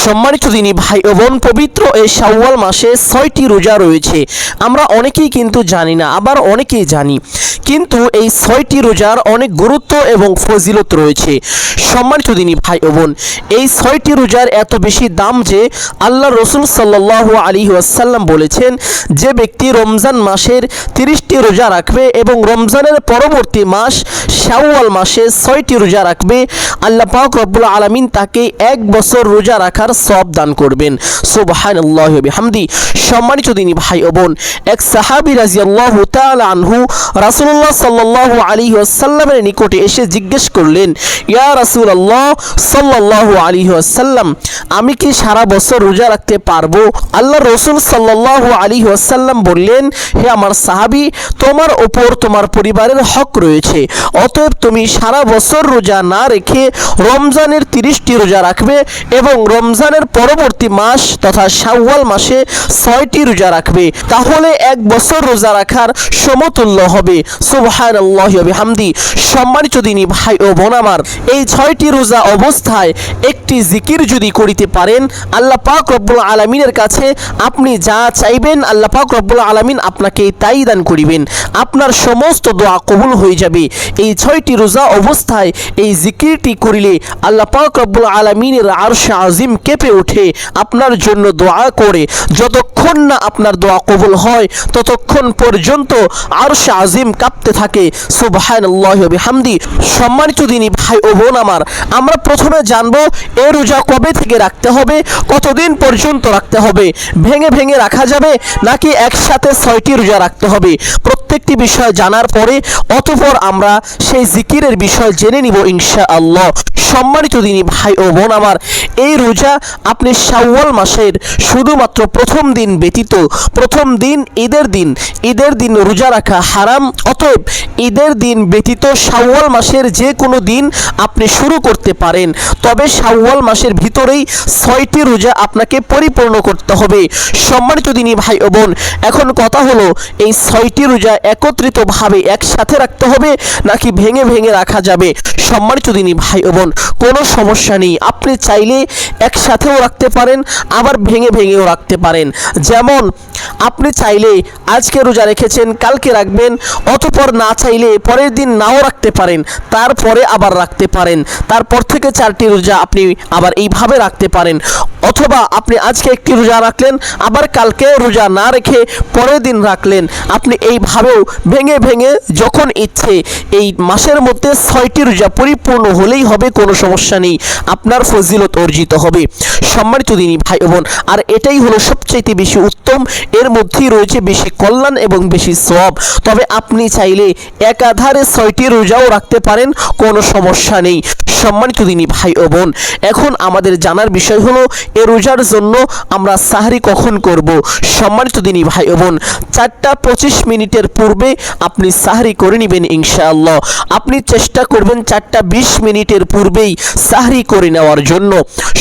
সম্মানিত দিনী ভাই ও বোন, পবিত্র এই শাওয়াল মাসে ছয়টি রোজা রয়েছে। আমরা অনেকেই কিন্তু জানি না, আবার অনেকেই জানি। কিন্তু এই ছয়টি রোজার অনেক গুরুত্ব এবং ফজিলত রয়েছে। সম্মানিত দিনী ভাই ও বোন, এই ছয়টি রোজার এত বেশি দাম যে আল্লাহ রসুল সাল্লাহ আলী ওয়াসাল্লাম বলেছেন, যে ব্যক্তি রমজান মাসের তিরিশটি রোজা রাখবে এবং রমজানের পরবর্তী মাস শাওয়াল মাসে ছয়টি রোজা রাখবে, আল্লাহ পাক রব্বুল আলমিন তাকে এক বছর রোজা রাখার সব দান করবেন। সুবহান আল্লাহ হামদি সম্মানিত দিনী ভাই ও বোন, এক সাহাবি রাজি আল্লাহ আনহু রাসুল্লাহ সাল্লাহ আলী আসাল্লামের নিকটে এসে জিজ্ঞেস করলেন, ইয়া রাসুল আল্লাহ সাল্লাহ আলী আসাল্লাম আমি কি সারা বছর রোজা রাখতে পারব? আল্লাহ রসুল সাল্লাহ আলী আসাল্লাম বললেন, হে আমার সাহাবি, তোমার ওপর তোমার পরিবারের হক রয়েছে। অতএব তুমি সারা বছর রোজা না রেখে রমজানের তিরিশটি রোজা রাখবে এবং রমজানের পরবর্তী মাস তথা শাওয়াল মাসে ছয়টি রোজা রাখবে। তাহলে এক বছর রোজা রাখার সমতুল্য হবে। সুবহান হামদি সম্মানিত দিনী ভাই ও বোন আমার, এই ছয়টি রোজা অবস্থায় একটি জিকির যদি করিতে পারেন, আল্লাহ পাক রব্বুল আলমিনের কাছে আপনি যা চাইবেন, আল্লাহ পাক রব্বুল আলমিন আপনাকে তাই দান করিবেন। আপনার সমস্ত দোয়া কবুল হয়ে যাবে। এই ছয়টি রোজা অবস্থায় এই জিকিরটি করিলে আল্লাহ পাক রব্বুল আলমিনের আরশ আজিম কেঁপে ওঠে আপনার জন্য দোয়া করে। যতক্ষণ না আপনার দোয়া কবুল হয়, ততক্ষণ পর্যন্ত আরশ আজিম কাঁপতে থাকে। সুবহান আল্লাহ হামদি সম্মানিত দিনী ভাই ও বোন আমার, আমরা প্রথমে জানব এ রোজা কবে থেকে রাখতে হবে, কতদিন পর্যন্ত রাখতে হবে, ভেঙে ভেঙে রাখা যাবে, নাকি একসাথে ছয়টি রোজা রাখতে হবে? প্রত্যেকটি বিষয় জানার পরে অতপর আমরা সেই জিকিরের বিষয় জেনে নিব ইনশা আল্লাহ সম্মানিত দিনী ভাই ও বোন আমার, এই রোজা আপনি শাওয়াল মাসের শুধুমাত্র প্রথম দিন ব্যতীত প্রথম দিন ঈদের দিন ঈদের দিন রোজা রাখা হারাম। অতএব ঈদের দিন ব্যতীত শাওয়াল মাসের যে কোনো দিন আপনি শুরু করতে পারেন। তবে শাওয়াল মাসের ভিতরেই ছয়টি রোজা আপনাকে পরিপূর্ণ করতে হবে। সম্মানিত দিনী ভাই ও বোন, এখন কথা হলো, এই ছয়টি রোজা একত্রিতভাবে একসাথে রাখতে হবে নাকি ভেঙে ভেঙে রাখা যাবে? সম্মানিত দিনী ভাই ও বোন, কোনো সমস্যা নেই। আপনি চাইলে একসাথেও রাখতে পারেন আবার ভেঙে ভেঙেও রাখতে পারেন। যেমন আপনি চাইলে আজকে রোজা রেখেছেন, কালকে রাখবেন, অতপর না চাইলে পরের দিন নাও রাখতে পারেন, তারপরে আবার রাখতে পারেন, তারপর থেকে চারটি রোজা আপনি আবার এইভাবে রাখতে পারেন। অথবা আপনি আজকে একটি রোজা রাখলেন, আবার কালকে রোজা না রেখে পরের দিন রাখলেন, আপনি এইভাবেও ভেঙে ভেঙে যখন ইচ্ছে, এই মাসের মধ্যে ছয়টি রোজা পরিপূর্ণ হলেই হবে, কোনো সমস্যা নেই, আপনার ফজিলত অর্জিত হবে। সম্মানিত দিনী ভাই বোন, আর এটাই হলো সবচাইতে বেশি উত্তম এর মধ্যেই রয়েছে বেশি কল্যাণ এবং বেশি সব তবে আপনি চাইলে একাধারে ছয়টি রোজাও রাখতে পারেন, কোনো সমস্যা নেই। সম্মানিত দিনী ভাই ও বোন, এখন আমাদের জানার বিষয় হলো, এ রোজার জন্য আমরা সাহারি কখন করব? সম্মানিত দিনী ভাই ও বোন, চারটা পঁচিশ মিনিটের পূর্বে আপনি সাহারি করে নেবেন ইনশাআল্লাহ। আপনি চেষ্টা করবেন চারটা বিশ মিনিটের পূর্বেই সাহারি করে নেওয়ার জন্য।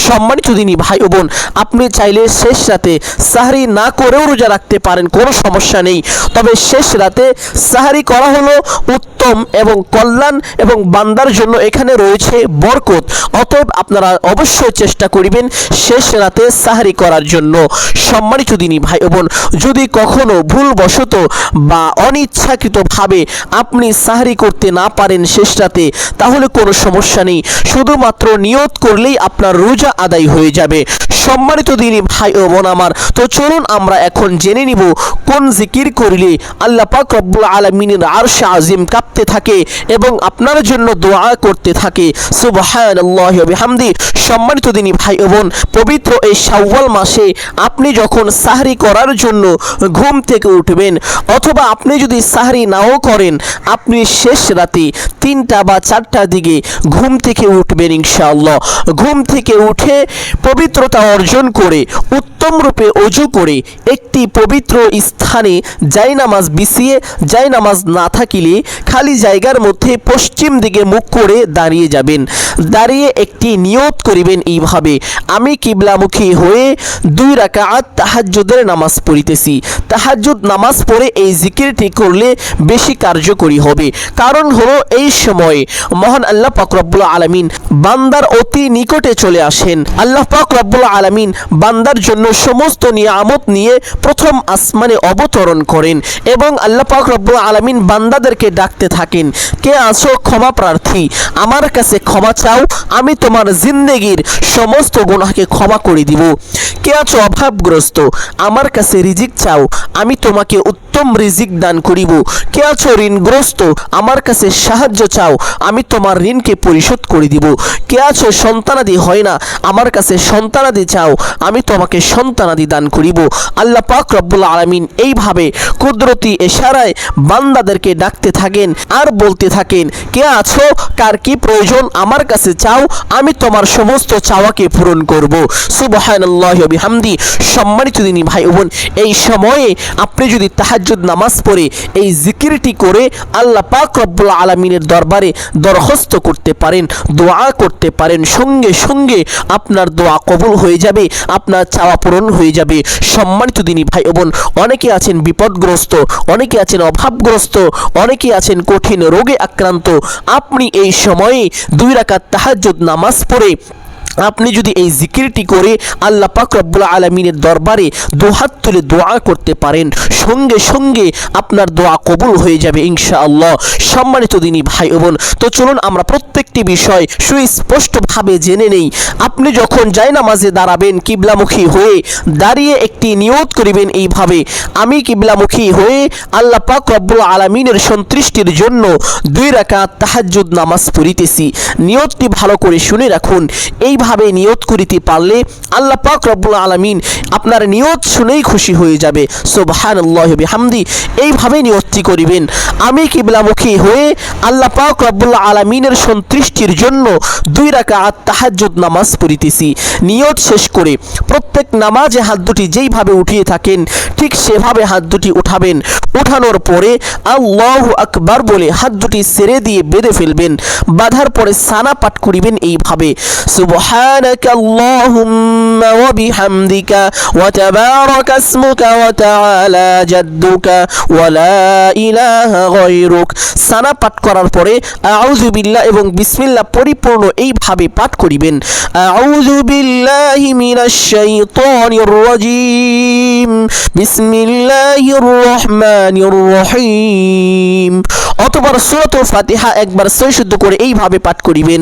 সম্মানিত দিনী ভাই ও বোন, আপনি চাইলে শেষ রাতে সাহারি না করেও রোজা রাখতে পারেন, কোনো সমস্যা নেই। তবে শেষ রাতে সাহারি করা হলো উত্তম এবং কল্যাণ এবং বান্দার জন্য এখানে রয়েছে বরকত। অতএব আপনারা অবশ্যই চেষ্টা করিবেন শেষ রাতে সাহারি করার জন্য। সম্মানিত দিনী ভাই বোন, যদি কখনো ভুলবশত বা অনিচ্ছাকৃতভাবে আপনি সাহারি করতে না পারেন শেষ রাতে, তাহলে কোনো সমস্যা নেই। শুধুমাত্র নিয়ত করলেই আপনার রোজা আদায় হয়ে যাবে। সম্মানিত দিনী ভাই ও বোন আমার, তো চলুন আমরা এখন জেনে নিব কোন জিকির করিলে আল্লাহ পাক রব্বুল আলমিনের আরশ আজিম কাঁপতে থাকে এবং আপনার জন্য দোয়া করতে থাকে। বিহামদি, সম্মানিত দিনী ভাই বোন, পবিত্র এই শাওয়াল মাসে আপনি যখন সাহরি করার জন্য ঘুম থেকে উঠবেন অথবা আপনি যদি সাহরি নাও করেন, আপনি শেষ রাতে তিনটা বা চারটার দিকে ঘুম থেকে উঠবেন ইনশাআল্লাহ। ঘুম থেকে উঠে পবিত্রতা অর্জন করে, উত্তম রূপে অজু করে, একটি পবিত্র স্থানে যাই নামাজ বিছিয়ে যাই নামাজ না থাকিলে খালি জায়গার মধ্যে পশ্চিম দিকে মুখ করে দাঁড়িয়ে যাবেন। দাঁড়িয়ে একটি নিয়ত করিবেন এইভাবে, আমি কিবলামুখী হয়ে দুই রাকাত তাহাজ্জুদের নামাজ পড়িতেছি। তাহাজ্জুদ নামাজ পড়ে এই জিকিরটি করলে বেশি কার্যকরী হবে। কারণ হলো এই সময়ে মহান আল্লাহ পাক রব্বুল আলামিন বান্দার অতি নিকটে চলে আসেন। আল্লাহ পাক রব্বুল আলামিন বান্দার জন্য সমস্ত নিয়ামত নিয়ে প্রথম আসমানে অবতরণ করেন এবং আল্লাহ পাক রব্বুল আলামিন বান্দাদেরকে ডাকতে থাকেন, কে আসো ক্ষমা প্রার্থী, আমার কাছে ক্ষমা চাও, আমি তোমার জিন্দেগির সমস্ত গুনাহকে ক্ষমা করে দিব। কে আছো অভাবগ্রস্ত? আমার কাছে রিজিক চাও, আমি তোমাকে উত্তম রিজিক দান করিব। কে আছো ঋণগ্রস্ত? আমার কাছে সাহায্য চাও, আমি তোমার ঋণকে পরিশোধ করে দিব। কে আছো সন্তানাদি হয় না? আমার কাছে সন্তানাদি চাও, আমি তোমাকে সন্তানাদি দান করিব। আল্লাহ পাক রব্বুল আলামিন এইভাবে কুদরতি এশারায় বান্দাদেরকে ডাকতে থাকেন আর বলতে থাকেন, কে আছো? কার কি প্রয়োজন? আমার কাছে চাও, আমি তোমার সমস্ত চাওয়াকে পূরণ করব। সুবহানাল্লাহ বিহামদি। সম্মানিত দিনী ভাই বোন, এই সময়ে আপনি যদি তাহাজ্জুদ নামাজ পড়ে, এই জিকিরটি করে আল্লাহ পাক রব্বুল আলমিনের দরবারে দরখাস্ত করতে পারেন, দোয়া করতে পারেন, সঙ্গে সঙ্গে আপনার দোয়া কবুল হয়ে যাবে, আপনার চাওয়া পূরণ হয়ে যাবে। সম্মানিত দিনী ভাই বোন, অনেকে আছেন বিপদগ্রস্ত, অনেকে আছেন অভাবগ্রস্ত, অনেকে আছেন কঠিন রোগে আক্রান্ত। আপনি এই সময়ে দুই রাকাত তাহাজ্জুদ নামাজ পড়ে আপনি যদি এই জিকিরটি করে আল্লাহ পাক রব্বুল আলমিনের দরবারে দুহাত তুলে দোয়া করতে পারেন, সঙ্গে সঙ্গে আপনার দোয়া কবুল হয়ে যাবে ইনশাআল্লাহ। সম্মানিত দিনী ভাই বোন, তো চলুন আমরা প্রত্যেকটি বিষয় সুস্পষ্টভাবে জেনে নেই। আপনি যখন যাই নামাজে দাঁড়াবেন, কিবলামুখী হয়ে দাঁড়িয়ে একটি নিয়ত করিবেন এইভাবে, আমি কিবলামুখী হয়ে আল্লাহ পাক রব্বুল আলমিনের সন্তুষ্টির জন্য দুই রাকাত তাহাজ্জুদ নামাজ পড়িতেছি। নিয়তটি ভালো করে শুনে রাখুন। এইভাবে নিয়ত করিতে পারলে আল্লাহ পাক রব্বুল আলমিন আপনার নিয়ত শুনেই খুশি হয়ে যাবে। সোবহান হামদি এইভাবে নিয়তটি করিবেন। আমি কিবলামুখী হয়ে আল্লাহ পাক রব্বুল আলমিনের সন্তুষ্টির জন্য দুই রাকাত তাহাজ্জুদ নামাজ পড়িতেছি। নিয়ত শেষ করে প্রত্যেক নামাজে হাত দুটি যেইভাবে উঠিয়ে থাকেন, ঠিক সেভাবে হাত দুটি উঠাবেন। উঠানোর পরে আল্লাহ আকবার বলে হাত দুটি সেরে দিয়ে বেঁধে ফেলবেন, বাঁধার পরে সানা পাঠ করিবেন এইভাবে। সুবহানাকা আল্লাহুম্মা ওয়া বিহামদিকা ওয়া তাবারাকা ইসমুকা ওয়া তাআলা জাদ্দুকা ওয়া লা ইলাহা গায়রুক। সানা পাঠ করার পরে আউযু বিল্লাহ এবং বিসমিল্লাহ পরিপূর্ণ এইভাবে পাঠ করিবেন। আউযু বিল্লাহি মিনাশ শাইতানির রাজিম। বিসমিল্লাহির রহমানির অতবার সূরাত ফাতিহা একবার সৈশুদ্ধ করে এইভাবে পাঠ করিবেন।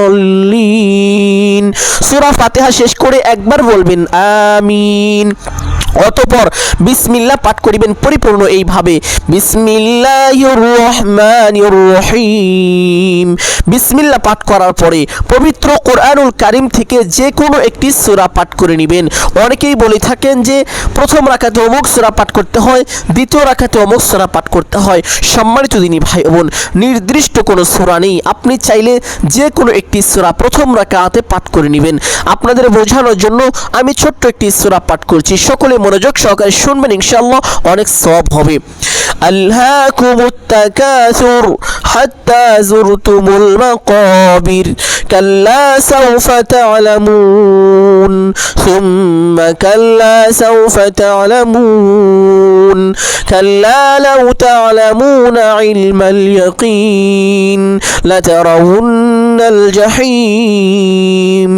সূরা ফাতেহা শেষ করে একবার বলবেন আমিন। অতপর বিসমিল্লাহ পাঠ করিবেন পরিপূর্ণ এইভাবে। রহিম। বিসমিল্লাহ পাঠ করার পরে পবিত্র কোরআনুল কারিম থেকে যে কোনো একটি সূরা পাঠ করে নেবেন। অনেকেই বলে থাকেন যে প্রথম রাখাতে অমুক সূরা পাঠ করতে হয়, দ্বিতীয় রাখাতে অমুক সূরা পাঠ করতে হয়। সম্মানিত দিনী ভাই বোন, নির্দিষ্ট কোনো সূরা নেই। আপনি চাইলে যে কোনো একটি সূরা প্রথম রাকাতে পাঠ করে নেবেন। আপনাদের বোঝানোর জন্য আমি ছোট্ট একটি সূরা পাঠ করছি। সকলে মনোযোগ সহকারে শুনবেন ইনশাআল্লাহ অনেক সব হবে আল্লাহকুমুত তাকাসুর হাত্তা যুরতুমুল মাকাবির কাল্লা সাউফা তা'লামুন সুম্মা কাল্লা সাউফা তা'লামুন কাল্লা লাউ তা'লামুনা ইলমাল ইয়াকিন লাতারাউন্নাল জাহিম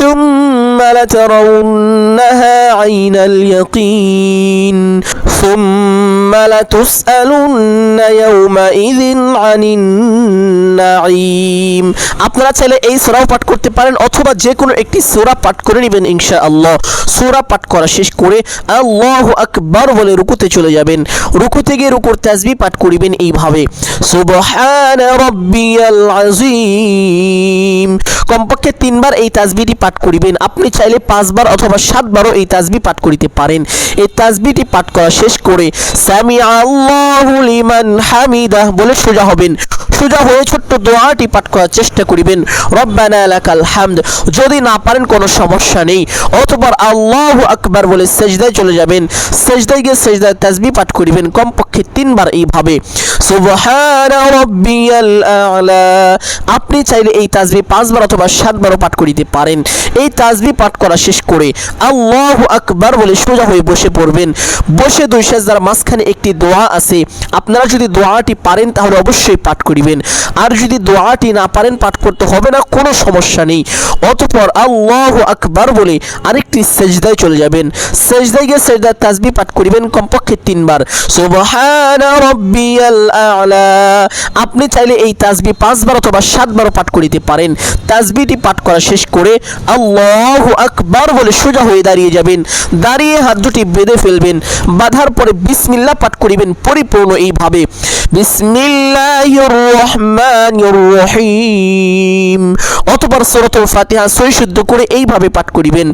ثم لترونها عين اليقين ثم لتسألن يومئذ عن النعيم আপনারা চাইলে এই সূরাও পাঠ করতে পারেন অথবা যে কোনো একটি সূরা পাঠ করে নেবেন ইনশাআল্লাহ সূরা পাঠ করা শেষ করে আল্লাহু আকবার বলে রুকুতে চলে যাবেন রুকুতে গিয়ে রুকুর তাসবিহ পাঠ করিবেন এইভাবে সুবহান রাব্বিয়াল আযীম কমপক্ষে তিনবার এই তাসবিহটি পাঠ করিবেন আপনি চাইলে পাঁচবার অথবা সাতবারও এই তাসবিহ পাঠ করিতে পারেন। এই তাসবিহটি পাঠ করা শেষ করে সামি আল্লাহু লিমান বলে সোজা হবেন। সোজা হয়ে ছোট্ট দোয়াটি পাঠ করার চেষ্টা করিবেন। রব্বানা লাকাল হামদ যদি না পারেন কোনো সমস্যা নেই। অতবার আল্লাহু আকবার বলে সেজদায় চলে যাবেন। সেজদায় গিয়ে সেজদায় তাসবিহ পাঠ করিবেন, কমপক্ষে তিনবার এইভাবে। আপনি চাইলে এই তাজবি পাঁচবার অথবা সাতবারও পাঠ করিতে পারেন। এই তাসবিহ পাঠ করা শেষ করে আল্লাহু আকবার বলে সোজা হয়ে বসে পড়বেন। বসে দুই সেজদার মাঝখানে একটি দোয়া আছে। আপনারা যদি দোয়াটি পারেন তাহলে অবশ্যই পাঠ করিবেন। আর যদি দোয়াটি না পারেন, পাঠ করতে হবে না, কোনো সমস্যা নেই। অতঃপর আল্লাহু আকবার বলে আরেকটি সেজদায় চলে যাবেন। সেজদায় গিয়ে সেজদার তাসবিহ পাঠ করিবেন কমপক্ষে তিনবার। আপনি চাইলে এই তাসবিহ পাঁচবার অথবা সাতবারও পাঠ করিতে পারেন। তাসবিহটি পাঠ করা শেষ করে আল্লাহু আকবার বলে সোজা হয়ে দাঁড়িয়ে যাবেন। দাঁড়িয়ে হাত দুটি বেঁধে ফেলবেন। বাঁধার পরে বিসমিল্লা পাঠ করিবেন পরিপূর্ণ এইভাবে। অতবার সরতুল ফাতিহা সই শুদ্ধ করে এইভাবে পাঠ করিবেন।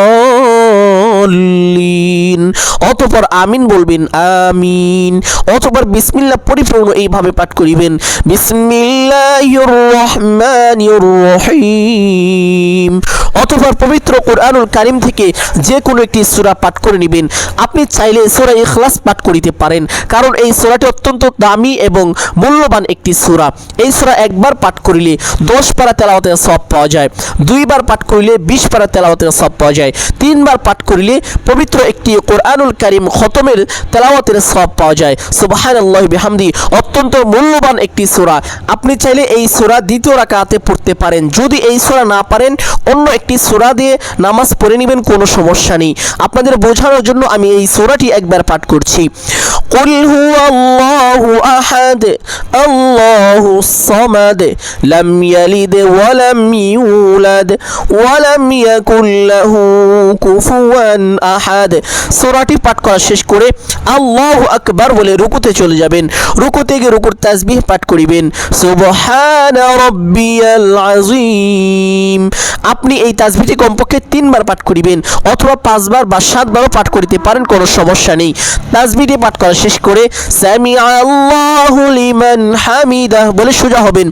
Oh. অতপর আমিন বলবেন, আমিন। অতপর বিসমিল্লাহ পরিপূর্ণ এইভাবে পাঠ করিবেন বিসমিল্লাহির রহমানির রহিম অতপর পবিত্র কোরআনুল কারিম থেকে যে কোনো একটি সূরা পাঠ করে নেবেন। আপনি চাইলে সূরা ইখলাস পাঠ করিতে পারেন, কারণ এই সূরাটি অত্যন্ত দামি এবং মূল্যবান একটি সূরা। এই সূরা একবার পাঠ করিলে দশ পারা তেলাওয়াতের সব পাওয়া যায়, দুইবার পাঠ করিলে বিশ পারা তেলাওয়াতের সব পাওয়া যায়, তিনবার পাঠ করিলে পবিত্র একটি কোরআনুল কারিম খতমের তেলাওয়াতের সব পাওয়া যায় সুবহানাল্লাহ বিহামদি অত্যন্ত মূল্যবান একটি সূরা আপনি চাইলে এই সূরা দ্বিতীয় রাকাতে পড়তে পারেন যদি এই সূরা না পারেন অন্য একটি সূরা দিয়ে নামাজ পড়ে নেবেন কোনো সমস্যা নেই আপনাদের বোঝানোর জন্য আমি এই সূরাটি একবার পাঠ করছি قل هو الله أحد الله الصمد لم يلد ولم يولد ولم يكن له كفوا আহাদ। সোরাটি পাঠ করা শেষ করে আল্লাহ আকবার বলে রুকুতে চলে যাবেন। রুকুতে গিয়ে রুকুর তাজবিহ পাঠ করিবেন। সুবহান রব্বিয়াল আজিম আপনি এই তাজবিহটি কমপক্ষে তিনবার পাঠ করিবেন, অথবা পাঁচবার বা সাতবারও পাঠ করিতে পারেন, কোনো সমস্যা নেই। তাজবিহটি পাঠ করা শেষ করে সামি আল্লাহ লিমান হামিদাহ বলে সোজা হবেন।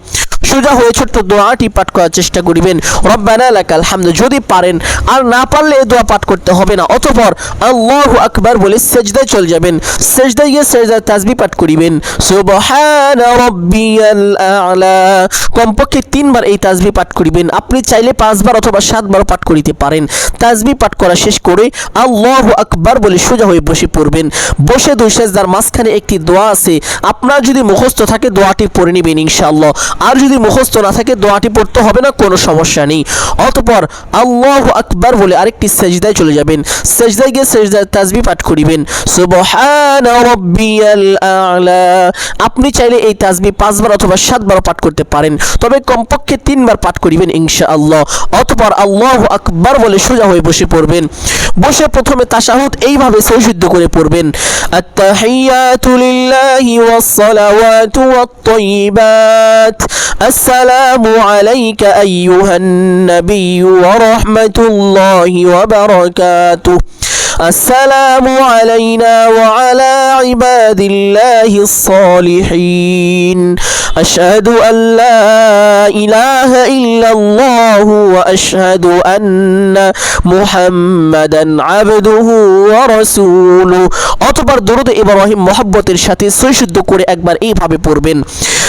সোজা হয়ে ছোট্ট দোয়াটি পাঠ করার চেষ্টা করিবেন। রব্বানা লাকাল হামদ, যদি পারেন, আর না পারলে দোয়া পাঠ করতে হবে না। অতঃপর আল্লাহু আকবার বলে সেজদায় চলে যাবেন। সেজদায় গিয়ে সেজদার তাসবিহ পাঠ করিবেন। সুবহানা রাব্বিয়াল আ'লা। কমপক্ষে তিনবার এই তাসবিহ পাঠ করিবেন। আপনি চাইলে পাঁচবার অথবা সাতবার পাঠ করিতে পারেন। তাজবি পাঠ করা শেষ করে আল্লাহু আকবার বলে সোজা হয়ে বসে পড়বেন। বসে দুই সেজদার মাঝখানে একটি দোয়া আছে। আপনার যদি মুখস্থ থাকে, দোয়াটি পড়ে নেবেন ইনশাআল্লাহ। আর যদি মুখস্থ না থাকে, দোয়াটি পড়তে হবে না, কোনো সমস্যা নেই। অতঃপর আল্লাহু আকবার বলে আরেকটি সেজদায় চলে যাবেন। সেজদায় গিয়ে সেজদায় তাসবিহ পাঠ করিবেন। আপনি চাইলে এই তাসবিহ পাঁচবার অথবা সাতবার পাঠ করতে পারেন। তবে কমপক্ষে তিনবার পাঠ করিবেন ইনশাআল্লাহ। অতঃপর আল্লাহু আকবার বলে সোজা হয়ে বসে পড়বেন। বসে প্রথমে তাশাহুদ এইভাবে সৌশুদ্ধ করে পড়বেন। আত্তাহিয়াতু লিল্লাহি ওয়াস সালাওয়াতু ওয়াত তাইয়িবাত আসসালামু আলাইকা আইয়ুহান নাবিয়্যু ওয়া রাহমাতুল্লাহি ওয়া বারাকাতুহু السلام علينا وعلى عباد الله الصالحين أشهد أن لا إله إلا الله وأشهد أن محمدا عبده ورسوله অতবার দরুদ ইব্রাহিম মোহাব্বতের সাথে সৈশুদ্ধ করে একবার এইভাবে পড়বেন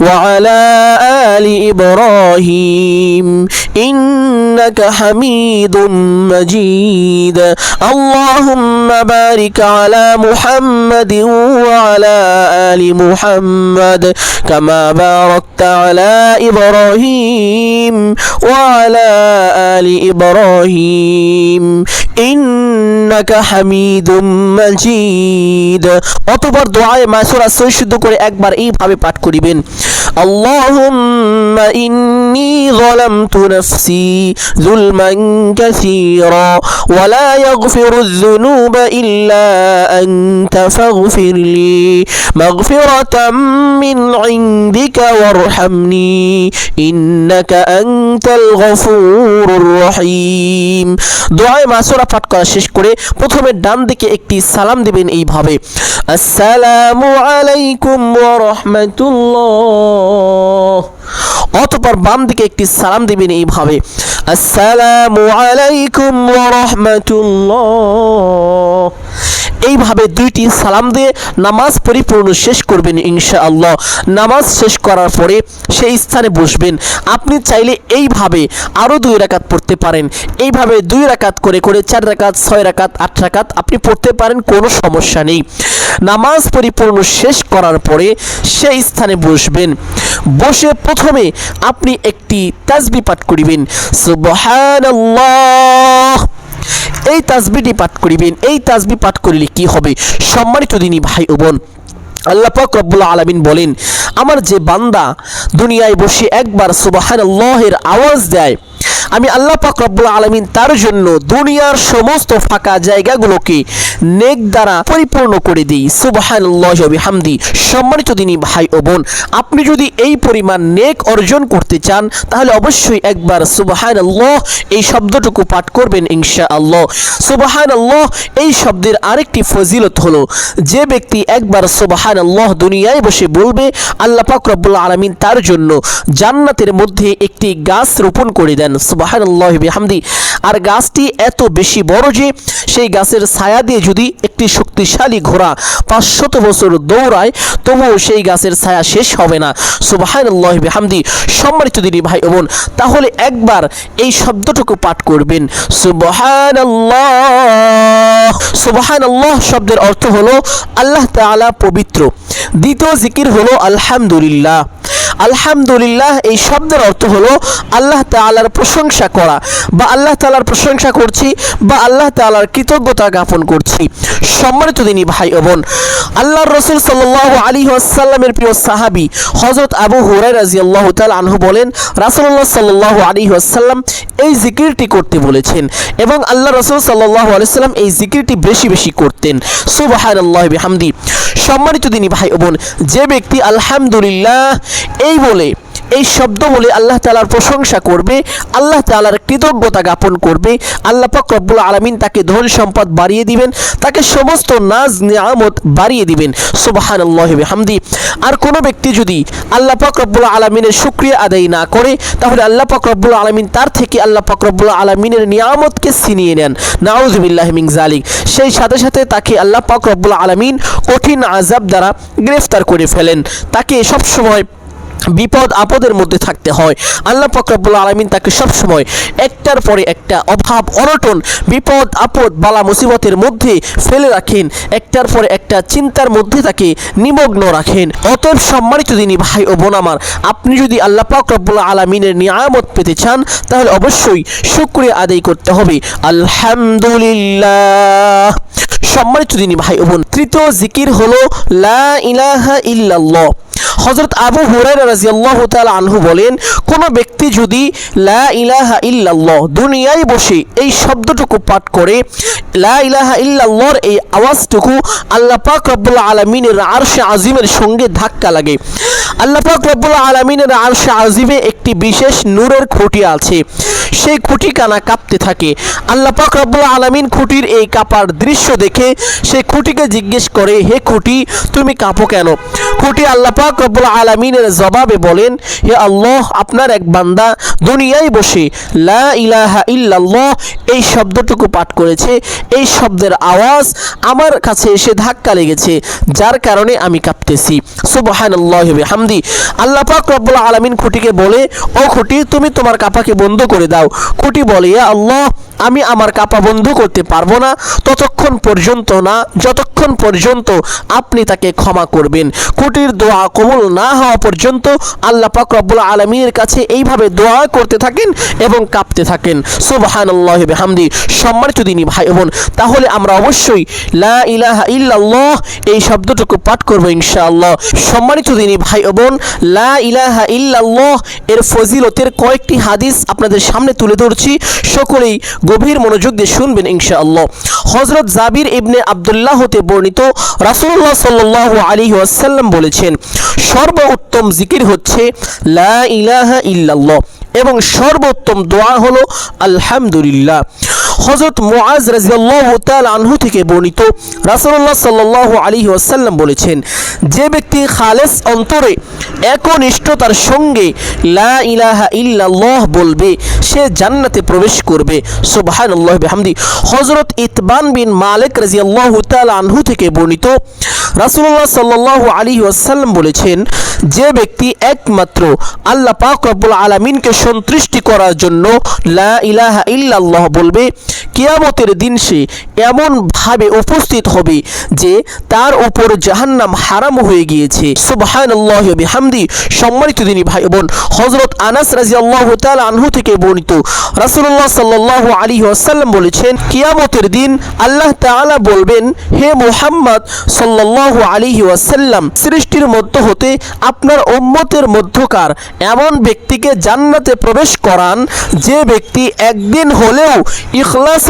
وعلى آل إبراهيم إنك حميد مجيد اللهم بارك على محمد وعلى آل محمد كما باركت على إبراهيم وعلى آل إبراهيم إنك حميد مجيد অতবার দোয়ায় মাসুরা সৈশুদ্ধ করে একবার এইভাবে পাঠ করিবেন اللهم إني ظلمت نفسي ظلما كثيرا ولا يغفر الذنوب إلا أنت فاغفر لي مغفرة من عندك وارحمني إنك أنت الغفور الرحيم দোয়ায় মাসুরা পাঠ করা শেষ করে প্রথমে ডান দিকে একটি সালাম দিবেন এইভাবে আসসালামু আলাইকুম ওয়া রাহমাতুল্লাহ অতঃপর বাম দিকে একটি সালাম দিবেন এইভাবে আসসালামু আলাইকুম ওয়া রাহমাতুল্লাহ। এইভাবে দুইটি সালাম দিয়ে নামাজ পরিপূর্ণ শেষ করবেন ইনশাআল্লাহ। নামাজ শেষ করার পরে সেই স্থানে বসবেন। আপনি চাইলে এইভাবে আরও দুই রাকাত পড়তে পারেন। এইভাবে দুই রাকাত করে করে চার রাকাত, ছয় রাকাত, আট রাকাত আপনি পড়তে পারেন, কোনো সমস্যা নেই। নামাজ পরিপূর্ণ শেষ করার পরে সেই স্থানে বসবেন। বসে প্রথমে আপনি একটি তাজবি পাঠ করিবেন। সুবহানাল্লাহ! এই তাজবিটি পাঠ করিবেন, এই তাজবি পাঠ করিলে কি হবে? সম্মানিত দিনী ভাই ও বোন, আল্লাহ পাক রব্বুল আলামিন বলেন, আমার যে বান্দা দুনিয়ায় বসে একবার সুবহানাল্লাহের আওয়াজ দেয় আমি আল্লাহ পাক রব্বুল আলামিন তার জন্য দুনিয়ার সমস্ত ফাঁকা জায়গাগুলোকে নেক দ্বারা পরিপূর্ণ করে দিই। সুবহানাল্লাহ হামদি সম্মানিত দিনী ভাই ও বোন, আপনি যদি এই পরিমাণ নেক অর্জন করতে চান, তাহলে অবশ্যই একবার সুবহানাল্লাহ এই শব্দটুকু পাঠ করবেন ইনশাআল্লাহ। সুবহানাল্লাহ এই শব্দের আরেকটি ফজিলত হলো, যে ব্যক্তি একবার সুবহানাল্লাহ দুনিয়ায় বসে বলবে, আল্লাহ পাক রব্বুল আলামিন তার জন্য জান্নাতের মধ্যে একটি গাছ রোপণ করে দেন। সুবহানাল্লাহ বিহামদি। আর গাছটি এত বেশি বড় যে সেই গাছের ছায়া দিয়ে যদি একটি শক্তিশালী ঘোড়া পাঁচশত বছর দৌড়ায়, তবুও সেই গাছের ছায়া শেষ হবে না। সুবহানাল্লাহ বিহামদি। সম্মানিত দিদি ভাই বোন, তাহলে একবার এই শব্দটুকু পাঠ করবেন। সুবহানাল্লাহ। সুবহানাল্লাহ শব্দের অর্থ হলো আল্লাহ তাআলা পবিত্র। দ্বিতীয় জিকির হলো আলহামদুলিল্লাহ। আলহামদুলিল্লাহ, এই শব্দের অর্থ হলো আল্লাহ তালার প্রশংসা করা। বা আল্লাহ তালার প্রশংসা করছি, বা আল্লাহ তালার কৃতজ্ঞতা জ্ঞাপন করছি। সম্মানিত দিনী ভাই ও বোন আল্লাহর রসুল সাল্লাহ আলী আসাল্লামের প্রিয় সাহাবি হজরত আবু হুরাই রাজি আল্লাহ তাল আনহু বলেন রাসুল্লাহ সাল্লাহ আলী আসাল্লাম এই জিকিরটি করতে বলেছেন এবং আল্লাহ রসুল সাল্লাহ আলিয়াল্লাম এই জিকিরটি বেশি বেশি করতেন। সুবহানাল্লাহি বিহামদি। সম্মানিত দিনী ভাই বোন, যে ব্যক্তি আলহামদুলিল্লাহ এই বলে এই শব্দ বলে আল্লাহ তালার প্রশংসা করবে, আল্লাহ তালার কৃতজ্ঞতা জ্ঞাপন করবে। আল্লাহ পাক রব্বুল আলমিন তাকে ধন সম্পদ বাড়িয়ে দিবেন, তাকে সমস্ত নাজ নিয়ামত বাড়িয়ে দিবেন। সুবাহান হামদি আর কোনো ব্যক্তি যদি আল্লাহ পাক রব্বুল আলমিনের শুক্রিয়া আদায় না করে, তাহলে আল্লাহ পাক রব্বুল আলমিন তার থেকে আল্লাহ পাক রব্বুল আলমিনের নিয়ামতকে ছিনিয়ে নেন। নাউজবিল্লাহ মিং জালিক সেই সাথে সাথে তাকে আল্লাহ পাক রব্বুল আলমিন কঠিন আজাব দ্বারা গ্রেফতার করে ফেলেন। তাকে সবসময় বিপদ আপদের মধ্যে থাকতে হয়। আল্লাহ ফকরাবুল আলমিন তাকে সবসময় একটার পরে একটা অভাব, অনটন, বিপদ, আপদ, বালা, মুসিবতের মধ্যে ফেলে রাখেন। একটার পরে একটা চিন্তার মধ্যে তাকে নিমগ্ন রাখেন। অতএব সম্মানিত দিনী ভাই ও বোন আমার, আপনি যদি আল্লাহ পাক রব্বুল আলমিনের নিয়ামত পেতে চান, তাহলে অবশ্যই শুক্রিয়া আদায় করতে হবে। আলহামদুলিল্লাহ। সম্মানিত দিনী ভাই ও বোন, তৃতীয় জিকির হলো, লা ইলাহা ইল্লাল্লাহ। হজরত আবু হুরাইরা রাজিয়াল্লাহু তাআলা আনহু বলেন, কোন ব্যক্তি যদি লা ইলাহা ইল্লাল্লাহ দুনিয়ায় বসে এই শব্দটুকু পাঠ করে, লা ইলাহা ইল্লাল্লাহর এই আওয়াজটুকু আল্লাহ পাক রব্বুল আলামিনের আরশে আজিমের সঙ্গে ধাক্কা লাগে। আল্লাহ পাক রব্বুল আলামিনের আরশে আজিমে একটি বিশেষ নূরের খুঁটি আছে। সেই খুঁটি কানা কাঁপতে থাকে। আল্লাহ পাক রব্বুল আলামিন খুঁটির এই কাপার দৃশ্য দেখে সেই খুঁটিকে জিজ্ঞেস করে, হে খুঁটি, তুমি কাঁপো কেন? খুঁটি আল্লাহ পাক রব্বুল আলামিনের জবাবে বলেন, হে আল্লাহ, আপনার এক বান্দা দুনিয়ায় বসে লা ইলাহা ইল্লাল্লাহ এই শব্দটুকু পাঠ করেছে, এই শব্দের আওয়াজ আমার কাছে এসে ধাক্কা লেগেছে, যার কারণে আমি কাঁপতেছি। হামদি আল্লাহ পাক রব্বুল আলামিন খুঁটিকে বলে, ও খুঁটি, তুমি তোমার কাপাকে বন্ধ করে দাও। খুঁটি বলে ইয়া আল্লাহ আমি আমার কাপা বন্ধ করতে পারব না। ততক্ষণ পর্যন্ত না, যতক্ষণ পর্যন্ত আপনি তাকে ক্ষমা করবেন। কুটির দোয়া কবুল না হওয়া পর্যন্ত আল্লাহ পাক রব্বুল আলমীর কাছে এইভাবে দোয়া করতে থাকেন এবং কাঁপতে থাকেন। সুবহানাল্লাহ হামদি সম্মানিত দিনী ভাই বোন, তাহলে আমরা অবশ্যই লা ইলাহা ইল্লাল্লাহ এই শব্দটুকু পাঠ করব ইনশাআল্লাহ। সম্মানিত দিনী ভাই বোন, লা ইলাহা ইল্লাল্লাহ এর ফজিলতের কয়েকটি হাদিস আপনাদের সামনে তুলে ধরছি। সকলেই গভীর মনোযোগ দিয়ে শুনবেন ইনশাআল্লাহ। হজরত জাবির ইবনে আবদুল্লাহ হতে বর্ণিত রাসুল্লাহ সাল আলী ওয়াসাল্লাম বলেছেন সর্ব উত্তম জিকির হচ্ছে লা ইলাহা ইল্লাল্লাহ। এবং সর্বোত্তম দোয়া হলো, আলহামদুলিল্লাহ। হজরত মোয়াজ রাজিয়াল্লাহু তাআলা আনহু থেকে বর্ণিত রাসূলুল্লাহ সাল্লাল্লাহু আলাইহি ওয়াসাল্লাম বলেছেন, যে ব্যক্তি খালেস অন্তরে একনিষ্ঠতার সঙ্গে লা ইলাহা ইল্লাল্লাহ বলবে, সে জান্নাতে প্রবেশ করবে। সুবহানাল্লাহ বিহামদি। হযরত ইতবান বিন মালিক রাদিয়াল্লাহু তাআলা আনহু থেকে বর্ণিত রাসূলুল্লাহ সাল্লাল্লাহু আলাইহি ওয়াসাল্লাম বলেছেন, যে ব্যক্তি একমাত্র আল্লাহ পাক রব্বুল আলামিনকে সন্তুষ্টি করার জন্য লা ইলাহা ইল্লাল্লাহ বলবে কিয়ামতের দিন সে এমন ভাবে উপস্থিত হবে যে তার উপর জাহান্নাম হারাম হয়ে গিয়েছে। বিহামদি, সম্মানিত দিনী ভাই বোন হযরত আনাস রাদিয়াল্লাহু তাআলা আনহু থেকে বর্ণিত রাসূলুল্লাহ সাল্লাল্লাহু আলাইহি ওয়াসাল্লাম বলেছেন, কিয়ামতের দিন আল্লাহ তাআলা বলবেন, হে মুহাম্মদ সাল্লাল্লাহু আলাইহি ওয়াসাল্লাম, সৃষ্টির মধ্য হতে আপনার উম্মতের মধ্যকার এমন ব্যক্তিকে জান্নাতে প্রবেশ করান যে ব্যক্তি একদিন হলেও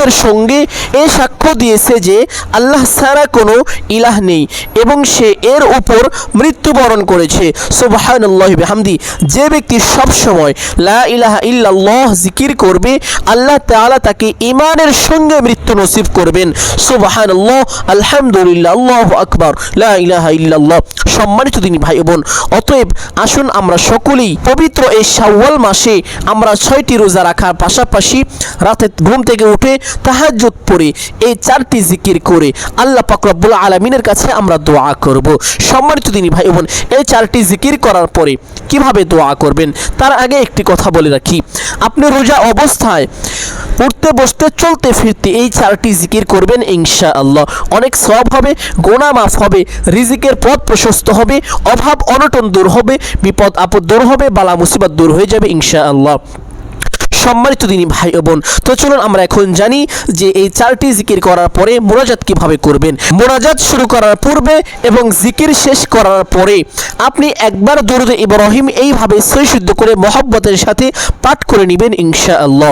ইখলাসের সঙ্গে এ সাক্ষ্য দিয়েছে যে আল্লাহ ছাড়া কোনো ইলাহ নেই এবং সে এর উপর মৃত্যুবরণ করেছে। সুবহানাল্লাহ বিহামদি। যে ব্যক্তি সব সময় লা ইলাহা ইল্লাল্লাহ জিকির করবে, আল্লাহ তাআলা তাকে ঈমানের সঙ্গে মৃত্যু নসিব করবেন। সুবহানাল্লাহ, আলহামদুলিল্লাহ, আকবার, লা ইলাহা ইল্লাল্লাহ। সম্মানিত তিনি ভাই বোন, অতএব আসুন আমরা সকলেই পবিত্র এই শাওয়াল মাসে আমরা ছয়টি রোজা রাখার পাশাপাশি রাতে ঘুম থেকে উঠে তাহাজ্জুদ পড়ে, এই চারটি জিকির করে আল্লাহ পাক রব্বুল আলামিনের কাছে আমরা দোয়া করব। সম্মানিত তিনি ভাই বোন, এই চারটি জিকির করার পরে কীভাবে দোয়া করবেন? তার আগে একটি কথা বলে রাখি। আপনি রোজা অবস্থায় উঠতে, বসতে, চলতে, ফিরতে এই চারটি জিকির করবেন ইনশা আল্লাহ অনেক সব হবে, গোনা মাফ হবে, রিজিকের পথ প্রশস্ত হবে, অভাব অনটন দূর হবে, বিপদ আপদ দূর হবে, বালা মুসিবত দূর হয়ে যাবে ইনশা আল্লাহ সম্মানিত দিনী ভাই ও বোন, তো চলুন আমরা এখন জানি যে এই চারটি জিকির করার পরে মোনাজাত কীভাবে করবেন। মোনাজাত শুরু করার পূর্বে এবং জিকির শেষ করার পরে আপনি একবার দরুদ ইব্রাহিম এইভাবে সৈশুদ্ধ করে মহব্বতের সাথে পাঠ করে নেবেন ইনশা আল্লাহ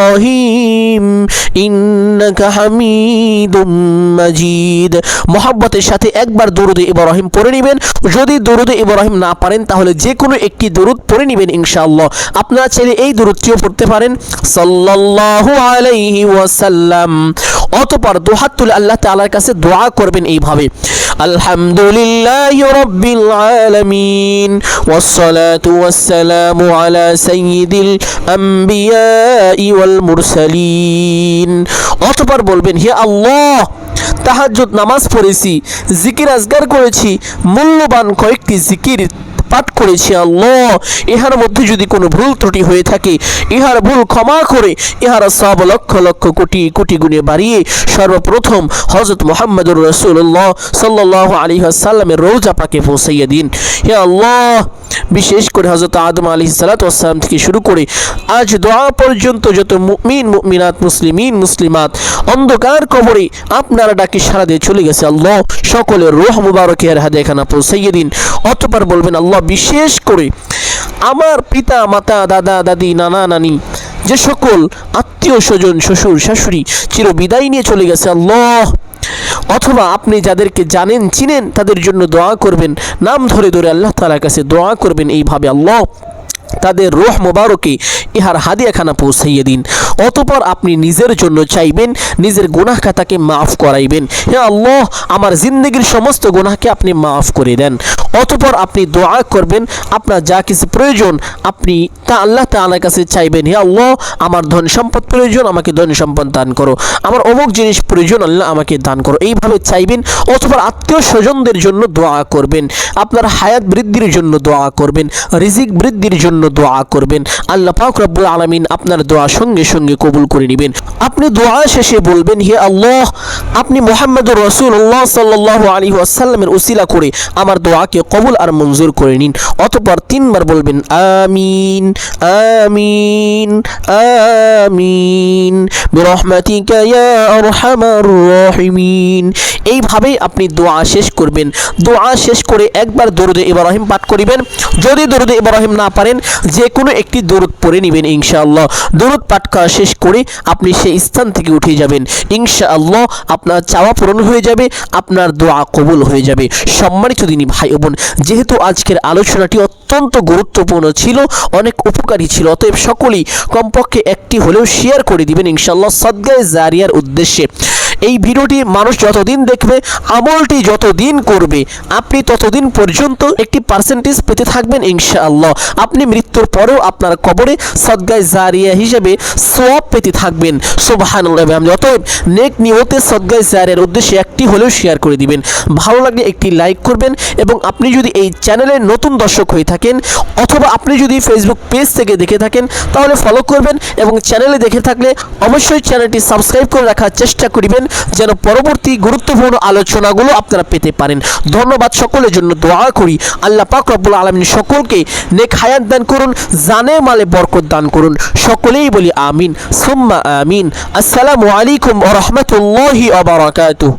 রহিম ইন্নাকা হামিদুম মাজিদ। মহাব্বতের সাথে একবার দরুদে ইব্রাহিম পড়ে নেবেন। যদি দরুদে ইব্রাহিম না পারেন, তাহলে যে কোনো একটি দরুদ পড়ে নেবেন ইনশাআল্লাহ। আপনারা চাইলে এই দরুদটিও পড়তে পারেন। সাল্লাল্লাহু আলাইহি ওয়াসাল্লাম। অতঃপর দুহাত তুলে আল্লাহ তাআলার কাছে দোয়া করবেন এইভাবে আলহামদুলিল্লাহ রব্বিল আলামিন والصلاة والسلام على سيد الأنبياء والمرسلين অতঃপর বলবেন হে আল্লাহ তাহাজ্জুদ নামাজ পড়েছি জিকির আজগার করেছি মূল্যবান কয়েকটি জিকির পাঠ করেছি আল্লাহ। ইহার মধ্যে যদি কোনো ভুল ত্রুটি হয়ে থাকে, ইহার ভুল ক্ষমা করে ইহার সব লক্ষ লক্ষ কোটি কোটি গুণে বাড়িয়ে সর্বপ্রথম হজরত মোহাম্মদুর রসুল্লাহ সাল্লাহ আলী সাল্লামের রোজা পাকে পৌঁছাইয়া দিন। হে আল্লাহ, বিশেষ করে হজরত আদম আলী সালাতাম থেকে শুরু করে আজ দোয়া পর্যন্ত যত মুমিন, মুমিনাত, মুসলিমিন, মুসলিমাত অন্ধকার কবরে আপনারা ডাকি সারা দিয়ে চলে গেছে আল্লাহ। সকলের রোহ মুবারকের হাদেখানা পৌঁছাইয়ে দিন। অতপর বলবেন, আল্লাহ বিশেষ করে আমার পিতা, মাতা, দাদা, দাদি, নানা, নানি, যে সকল আত্মীয় স্বজন, শ্বশুর, শাশুড়ি চির বিদায় নিয়ে চলে গেছে আল্লাহ। অথবা আপনি যাদেরকে জানেন, চিনেন, তাদের জন্য দোয়া করবেন, নাম ধরে ধরে আল্লাহ তালার কাছে দোয়া করবেন, এইভাবে আল্লাহ তাদের রোহ মোবারকে ইহার হাদিয়াখানা পৌঁছাইয়ে দিন। অতপর আপনি নিজের জন্য চাইবেন, নিজের গুনাহ খাতাকে মাফ করাইবেন। হে আল্লাহ, আমার জিন্দগির সমস্ত গুনাহকে আপনি মাফ করে দেন। অতপর আপনি দোয়া করবেন, আপনার যা কিছু প্রয়োজন আপনি তা আল্লাহ তাআলার কাছে চাইবেন। হে আল্লাহ, আমার ধন সম্পদ প্রয়োজন, আমাকে ধন সম্পদ দান করো। আমার অমুক জিনিস প্রয়োজন, আল্লাহ আমাকে দান করো। এইভাবে চাইবেন অথবা আত্মীয় স্বজনদের জন্য দোয়া করবেন। আপনার হায়াত বৃদ্ধির জন্য দোয়া করবেন, রিজিক বৃদ্ধির জন্য দোয়া করবেন। আল্লাহ পাক রব্বুল আলামিন আপনার দোয়া সঙ্গে সঙ্গে কবুল করে নেবেন। আপনি দোয়া শেষে বলবেন, হে আল্লাহ, আপনি মোহাম্মদুর রসুল্লাহ সাল্লাহ আলী আসাল্লামের উসিলা করে আমার দোয়াকে কবুল আর মঞ্জুর করে নিন। অতপর তিনবার বলবেন, আমিন আমিন আমিন, বিরহমাতিকা ইয়া আরহামার রাহিমিন। এইভাবেই আপনি দোয়া শেষ করবেন। দোয়া শেষ করে একবার দরুদে ইব্রাহিম পাঠ করিবেন। যদি দরুদে ইব্রাহিম না পারেন যে কোনো একটি দরুদ পড়ে নেবেন, ইনশাআল্লাহ। দরুদ পাঠ করা শেষ করে আপনি সেই স্থান থেকে উঠে যাবেন। ইনশাআল্লাহ আপনার চাওয়া পূরণ হয়ে যাবে, আপনার দোয়া কবুল হয়ে যাবে। সম্মানিত দিনী ভাই বোন, যেহেতু আজকের আলোচনাটি অত্যন্ত গুরুত্বপূর্ণ ছিল, অনেক উপকারী ছিল, অতএব সকলেই কমপক্ষে একটি হলেও শেয়ার করে দিবেন, ইনশাআল্লাহ, সদ্গায় জারিয়ার উদ্দেশ্যে। এই ভিডিওটি মানুষ যতদিন দেখবে, আমলটি যতদিন করবে, আপনি ততদিন পর্যন্ত একটি পার্সেন্টেজ পেতে থাকবেন ইনশাআল্লাহ। আপনি মৃত্যুর পরেও আপনার কবরে সদ্গায় জারিয়া হিসেবে সোয়াব পেতে থাকবেন। সোবাহানুল্লাহ অতএব নেক নিয়তে সদ্গায় জারিয়ার উদ্দেশ্যে একটি হলেও শেয়ার করে দিবেন। ভালো লাগলে একটি লাইক করবেন এবং আপনি যদি এই চ্যানেলের নতুন দর্শক হয়ে থাকেন অথবা আপনি যদি ফেসবুক পেজ থেকে দেখে থাকেন, তাহলে ফলো করবেন এবং চ্যানেলে দেখে থাকলে অবশ্যই চ্যানেলটি সাবস্ক্রাইব করে রাখার চেষ্টা করিবেন। যেন পরবর্তী গুরুত্বপূর্ণ আলোচনাগুলো আপনারা পেতে পারেন। ধন্যবাদ সকলের জন্য দোয়া করি। আল্লাহ পাক রব্বুল আলমিন সকলকে নেক হায়াত দান করুন, জানে মালে বরকত দান করুন। সকলেই বলি আমিন, সুম্মা আমিন। আসসালামু আলাইকুম ওয়া রাহমাতুল্লাহি ওয়া বারাকাতুহু।